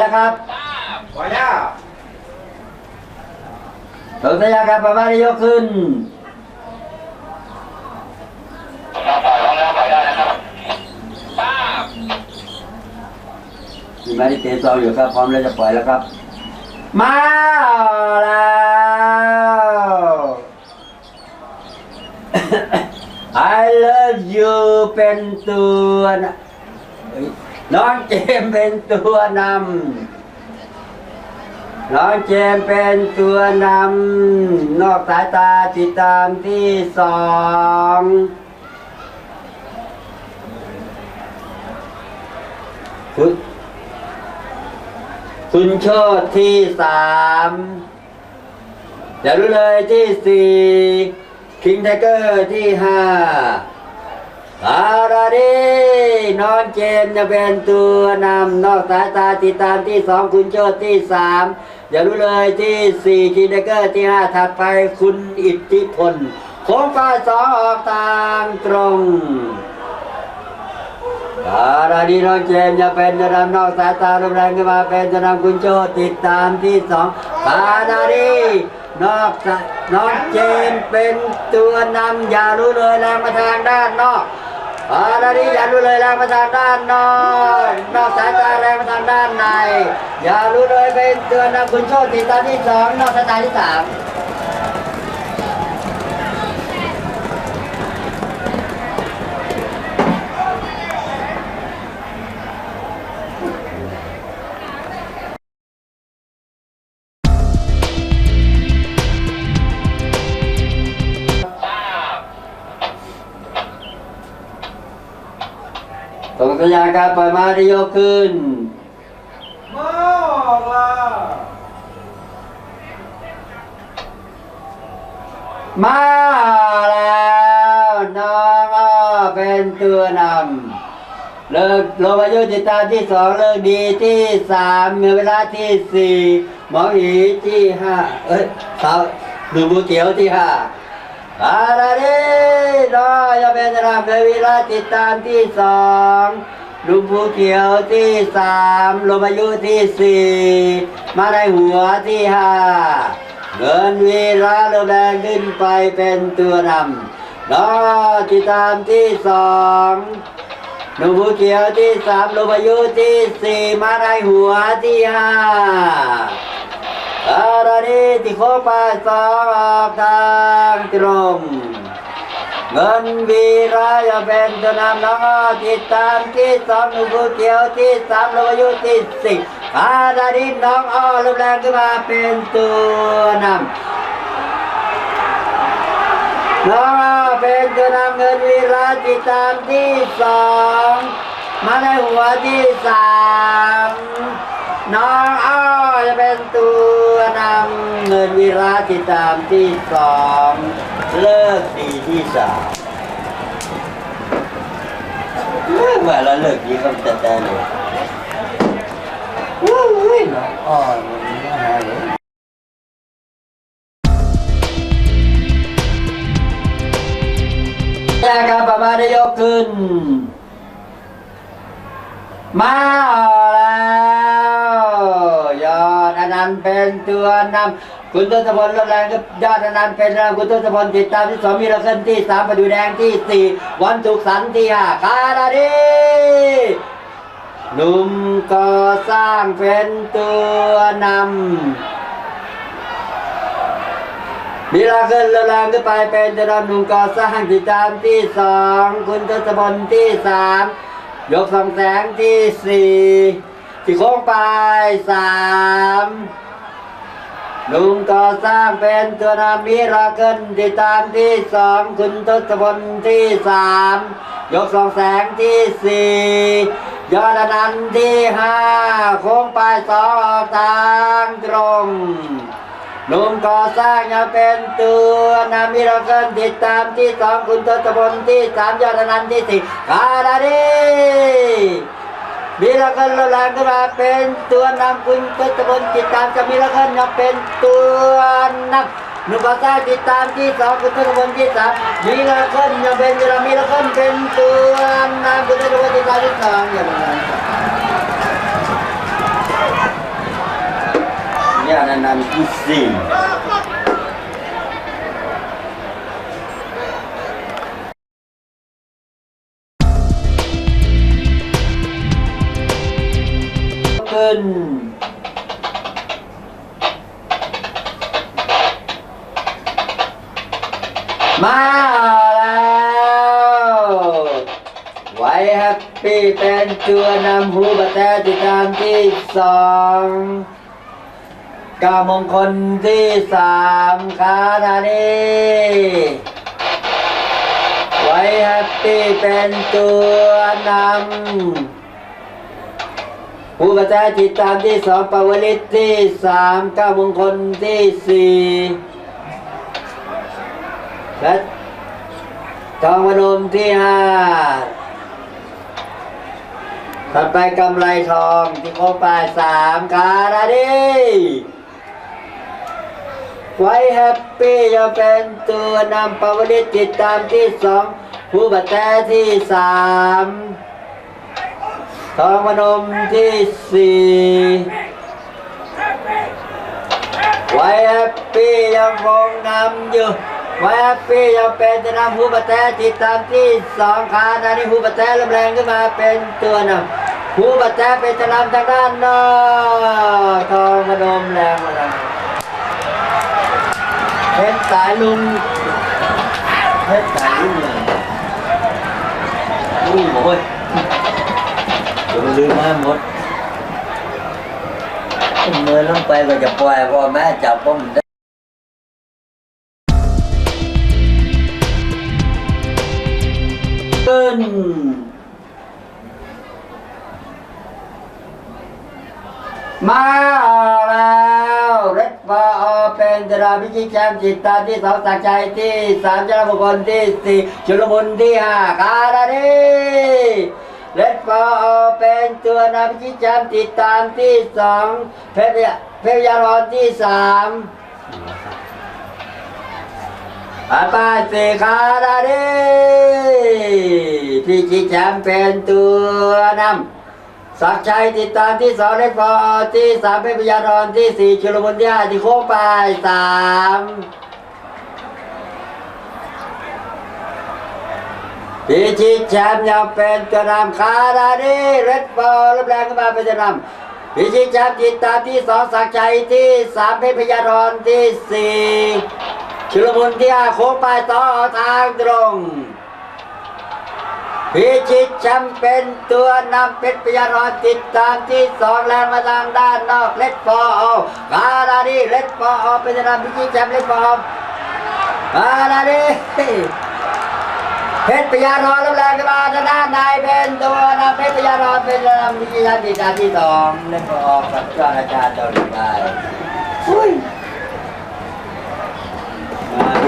จะไปแล้วครับปล่อยแล้วส่งสัญญาณการประมาณยกขึ้นมีมาที่เตะซองอยู่ครับพร้อมแล้วจะปล่อยแล้วครับ มาแล้ว I love you เป็นตัวนะเอ้ย น้องเจมเป็นตัวนำน้องเจมเป็นตัวนำนอกสายตาติดตามที่สองคุณคุณโชดที่สามอย่ารู้เลยที่สี่คิงไทเกอร์ที่ห้า อาราดีนอนเจมส์จะเป็นตัวนำนอกสายตาติดตามที่สองคุณโชดที่สามอย่ารู้เลยที่สี่คิงไทเกอร์ที่ห้าถัดไปคุณอิทธิพลโค้งฟ้าสองออกทางตรงอาราดีน้องเจมส์จะเป็นจะนำนอกสายตาลมแรงขึ้นมาเป็นจะนำคุณโจติดตามที่สองอาราดีนอกสายน้องเจมส์เป็นตัวนำอย่ารู้เลยแรงมาทางด้านนอก อาราดีอย่ารู้เลยแรงมาทางด้านนอกนอกสายตาแรงมาทางด้านใน อย่ารู้เลยเป็นเตือนนำคุณโชคติดตาที่สองนอกสายตาที่สาม ส่งสัญญาณการปล่อยมาที่ยกขึ้นมอกละมาแล้วน้องเป็นตัวนำเลิกลงอายุติดตาที่สองเลิกดีที่สามมีเวลาที่สี่หมออีที่ห้าเอ้ยสาวดูบูเกียวที่ห้า อะไรดีน้อยเป็นตัวนำมีเวลาติดตามที่สองลุงภูเขียวที่สามลงอายุที่สี่มาในหัวที่ห้าเงินวีระเริ่มแรงขึ้นไปเป็นตัวนำน้อติดตามที่สองหนุ่มผู้เขียวที่สามลมอายุที่สี่มาในหัวที่ห้า อารานีที่โคงไปสองออกทางตรงเงินวีระจะเป็นตัวนำน้องอ้อติดตามที่สองหนุ่มเขียวที่สามลมอายุที่สี่อาดาดินน้องอ้อเริ่มแรงขึ้นมาเป็นตัวนำน้องอ้อเป็นตัวนำเงินวีระติดตามที่สองมาในหัวที่สามน้องอ้อ จะเป็นตัวนำเงินวีระติดตามที่สองเลิกดีที่สามเลิกมาแล้วเลิกดีก็แต่แต่เลยอุ้ยน้องอ้อนน่าเลยแยกกันประมาณได้ยกขึ้น มาแล้ว นันเป็นตัวนำคุณทศพลลมแรงกับยอดอนันต์เป็นนำคุณทศพลติดตามที่สองมีระเกินที่สามประดูแดงที่สี่วันสุขสันต์ที่ห้าคาราดีหนุ่มก่อสร้างเป็นตัวนำมีลาเกินละลางขึ้นไปเป็นจะนำหนุ่มก่อสร้างติดตามที่สองคุณทศพลที่สามยกสองแสงที่สี่ ที่โค้งไปสามหนุ่มก่อสร้างเป็นตัวนำมีลาเกินติดตามที่สองคุณทศพลที่สามยกสองแสงที่สี่ยอดนันต์ที่ห้าโค้งไปสองออกทางตรงหนุ่มก่อสร้างยังเป็นตัวนำมิราเกิลติดตามที่สองคุณทศพลที่สามยอดนันต์ที่สี่คาราดี มีละคันละแรงก็มาเป็นตัวนำคุณกุทะบนจิตตามจะมีละคันยังเป็นตัวนำหนุภาษาจิตตามที่สองคุณพุทบนที่สามมีละคันยังเป็นจะมีละคันเป็นตัวนำคุณพุทบนจิตตามที่สองอย่างนั้นเนี่ยนั่นนั้นที่สี่ มาแล้วไว้แฮปปี้เป็นตัวนำหูบะแต่ติดตามที่สองกามงคลที่สามคานานีไว้แฮปปี้เป็นตัวนำหูบะแต่ติดตามที่สองปวลิตที่สามก้ามงคลที่สี่ และทองพนมที่ห้าถัดไปกำไรทองที่โคปายสามคาราดีไว้แฮปปี้จะเป็นตัวนำปวริตติดตามที่สองผู้บัตแต่ที่สามทองพนมที่สี่ไว้แฮปปี้ยังคงนำอยู่ ว้แฮปปี้ยังเป็นจะนำหูปะแท้ติดตามที่สองขานานี้หูปะแท้ลำแรงขึ้นมาเป็นตัวนำหูปะแท้เป็นจะนำทางด้านนอกทองกระดมแรงมาแล้วเป็นสายลุงเป็นสายลุงเลยลุงโอ้ยเดี๋ยวมันลืมมาหมดเมื่อลงไปก็จะปล่อยพ่อแม่จับผมได้ น มาแล้วเรดฟาอเป็นดราพิชิตแชมป์จิตตาที่สองสักใจที่สามจรบุคคลที่สี่ชุลมุนที่ห้าคาราดีเรดฟาอเป็นตัวนำพิชิตแชมป์ติดตามที่สองเพชรเพชรยารอนที่สาม ปาปาเสคาราเดพี่ชิแชมป์เป็นตัวนำสักชัยติดตามที่สองเล็กฟอที่สามเป็นพยารอนที่สี่ชุลมุนที่ห้าที่โค้งไปสามพี่ชิแชมป์ยังเป็นตัวนำคาราเดเรดฟอร์รับแรงขึ้นมาเป็นตัวนำพี่ชิแชมป์ติดตามที่สองสักชัยที่สามเป็นพยารอนที่สี่ ชุลมุนที่อาโค้งไปต่อทางตรง พิชิตแชมป์เป็นตัวนำเพชรพยารอนติดตามที่สองแรงมาทางด้านนอกเล็ดฟอร์กาลาดีเล็ดฟอร์เป็นนำพิชิตแชมป์เล็ดฟอร์กาลาดีเพชรพยารอนรับแรงขึ้นมาทางด้านในเป็นตัวนำเพชรพยารอนเป็นนำพิชิตแชมป์ติดตามที่สองเล็ดฟอร์กับยอดอาจารย์เกาหลีได้อุ้ย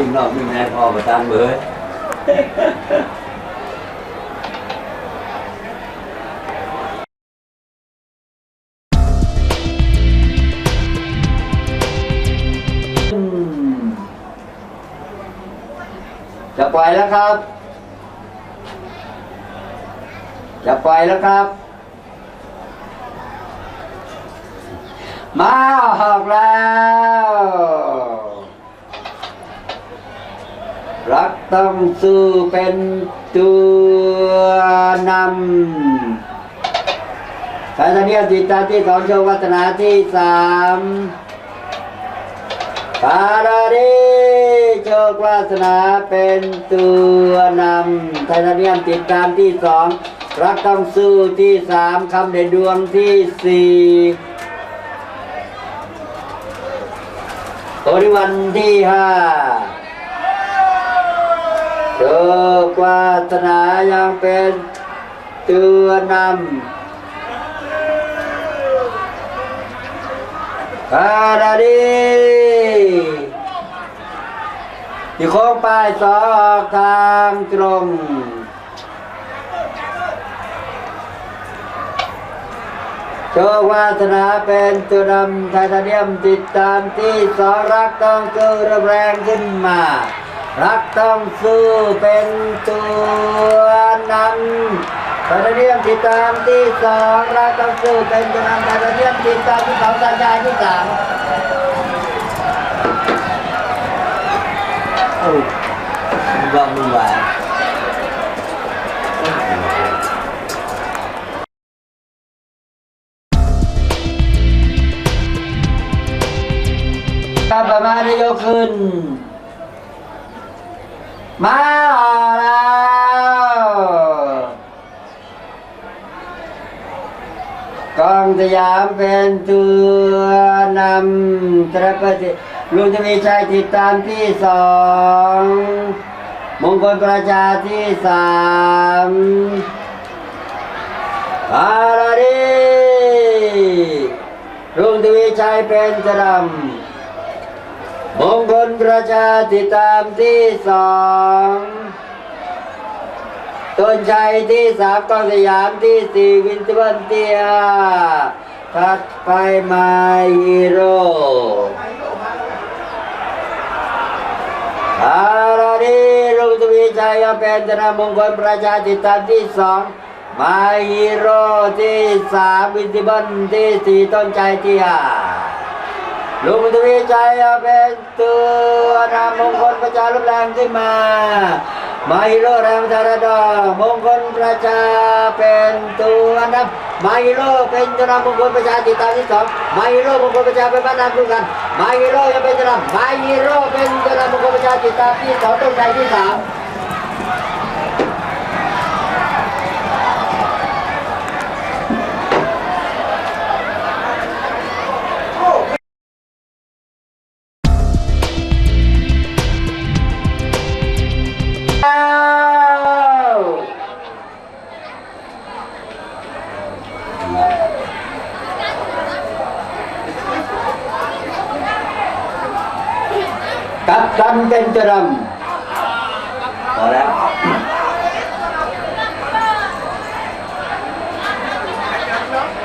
วิ่งนอกวิ่งในพอประทานเบยอืมจะปล่อยแล้วครับ จะปล่อยแล้วครับ มาออกแล้ว รักต้องสู้เป็นตัวนำสายเนียมติตาที่สองโชว์วัฒนาที่สามปาราดีโชควาสนาเป็นตัวนำไทยเนียมติดตามที่สองรักต้องสู้ที่สามคำเด่นดวงที่สี่โอริวันที่ห้า โชควาสนายังเป็นตัวนำคาราดีที่โค้งป้ายสอกทางตรงโชควาสนาเป็นตัวนำไทเทเนียมติดตามที่สอรักต้องคือระแรงขึ้นมา รักต้องซื่อเป็นตัวนำตอนเรื่องที่ตามที่สองรักต้องซื่อเป็นตัวนำตอนเรื่องที่ตามที่สองสัญญาที่สามโอ้ลงดูว่าครับประมาณนี้ยกขึ้น มาแล้วกองสยามเป็นตัวนำตรปฏิลุงจะมีชัยติดตามที่สองมงคลประชาที่สามอาราดีลุงทวีชัยเป็นจรำ มงคลประชาติตามที่สองต้นชัยที่สามกองสยามที่สี่วินทวันเตียถัดไปมาฮีโร่อาราดีลุงทวีชัยเป็นธนมงคลประชาติตามที่สองมาฮีโร่ที่สามวินทวันที่สี่ต้นชัยที่ห้า ลุงทวีชัยเป็นตัวนำมงคลประชาลุกแรงขึ้นมามาฮิโรแรงธารดามงคลประชาเป็นตัวนำมาฮิโรเป็นตัวนำมงคลประชาติดตาที่สองมาฮิโรมงคลประชาเป็นบ้านนำดูกันมาฮิโร่ยังเป็นตัวนำมาฮิโรเป็นตัวนำมงคลประชาติดตาที่สองต้นใจที่สาม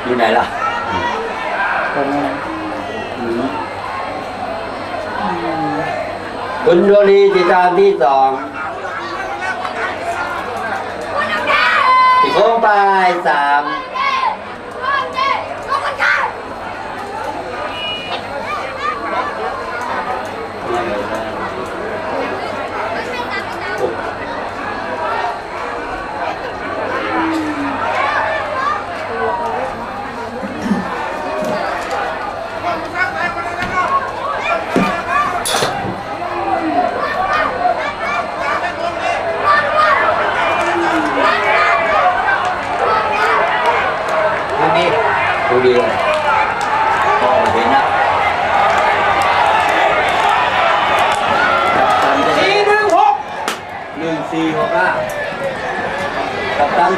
อยู่ไหนล่ะอืมคุณโรลีติดตามที่สองที่โค้งไปสามดูนี่ดูดีเลยพอเห็นนะกับตันจะ สี่หนึ่งหก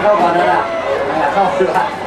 หนึ่งสี่หกห้ากับตั